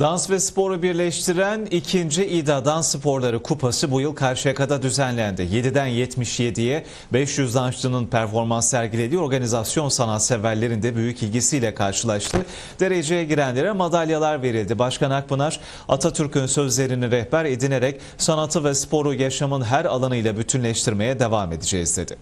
Dans ve sporu birleştiren ikinci İDA Dans Sporları Kupası bu yıl Karşıyaka'da düzenlendi. 7'den 77'ye 500 dansçının performans sergilediği organizasyon sanatseverlerin de büyük ilgisiyle karşılaştı. Dereceye girenlere madalyalar verildi. Başkan Akpınar Atatürk'ün sözlerini rehber edinerek sanatı ve sporu yaşamın her alanıyla bütünleştirmeye devam edeceğiz dedi.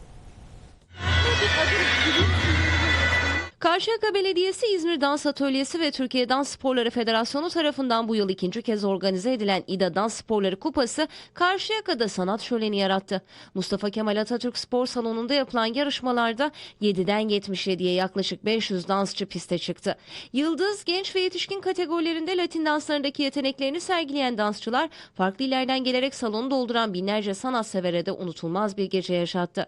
Karşıyaka Belediyesi, İzmir Dans Atölyesi ve Türkiye Dans Sporları Federasyonu tarafından bu yıl ikinci kez organize edilen İDA Dans Sporları Kupası Karşıyaka'da sanat şöleni yarattı. Mustafa Kemal Atatürk Spor Salonu'nda yapılan yarışmalarda 7'den 77'ye yaklaşık 500 dansçı piste çıktı. Yıldız, genç ve yetişkin kategorilerinde Latin danslarındaki yeteneklerini sergileyen dansçılar farklı illerden gelerek salonu dolduran binlerce sanatsevere de unutulmaz bir gece yaşattı.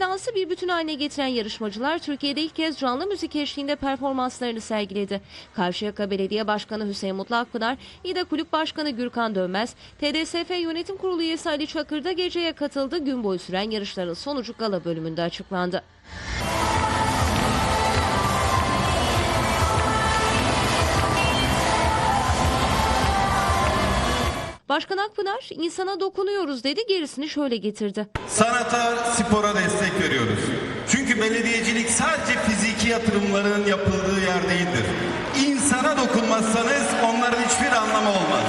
Dansı bir bütün haline getiren yarışmacılar Türkiye'de ilk kez canlı müzik eşliğinde performanslarını sergiledi. Karşıyaka Belediye Başkanı Hüseyin Mutlu Akpınar, İDA Kulüp Başkanı Gürkan Dönmez, TDSF Yönetim Kurulu üyesi Ali Çakır da geceye katıldı. Gün boyu süren yarışların sonucu gala bölümünde açıklandı. Başkan Akpınar, insana dokunuyoruz dedi, gerisini şöyle getirdi. Sanata, spora destek veriyoruz. Çünkü belediyecilik sadece fiziki yatırımların yapıldığı yer değildir. İnsana dokunmazsanız onların hiçbir anlamı olmaz.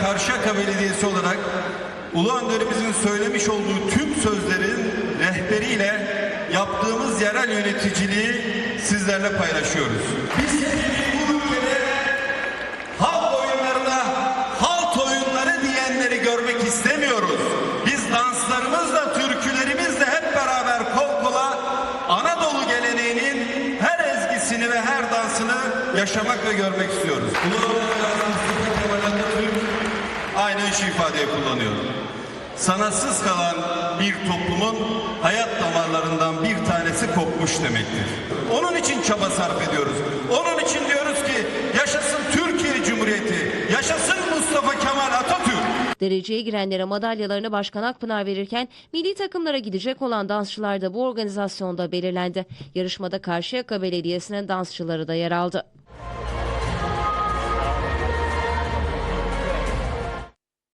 Karşıyaka Belediyesi olarak Ulu Önderimizin söylemiş olduğu tüm sözlerin rehberiyle yaptığımız yerel yöneticiliği sizlerle paylaşıyoruz. Biz yaşamak ve görmek istiyoruz. Mustafa Kemal Atatürk aynı şu ifadeyi kullanıyor. Sanatsız kalan bir toplumun hayat damarlarından bir tanesi kopmuş demektir. Onun için çaba sarf ediyoruz. Onun için diyoruz ki yaşasın Türkiye Cumhuriyeti, yaşasın Mustafa Kemal Atatürk. Dereceye girenlere madalyalarını Başkan Akpınar verirken milli takımlara gidecek olan dansçılar da bu organizasyonda belirlendi. Yarışmada Karşıyaka Belediyesi'nin dansçıları da yer aldı.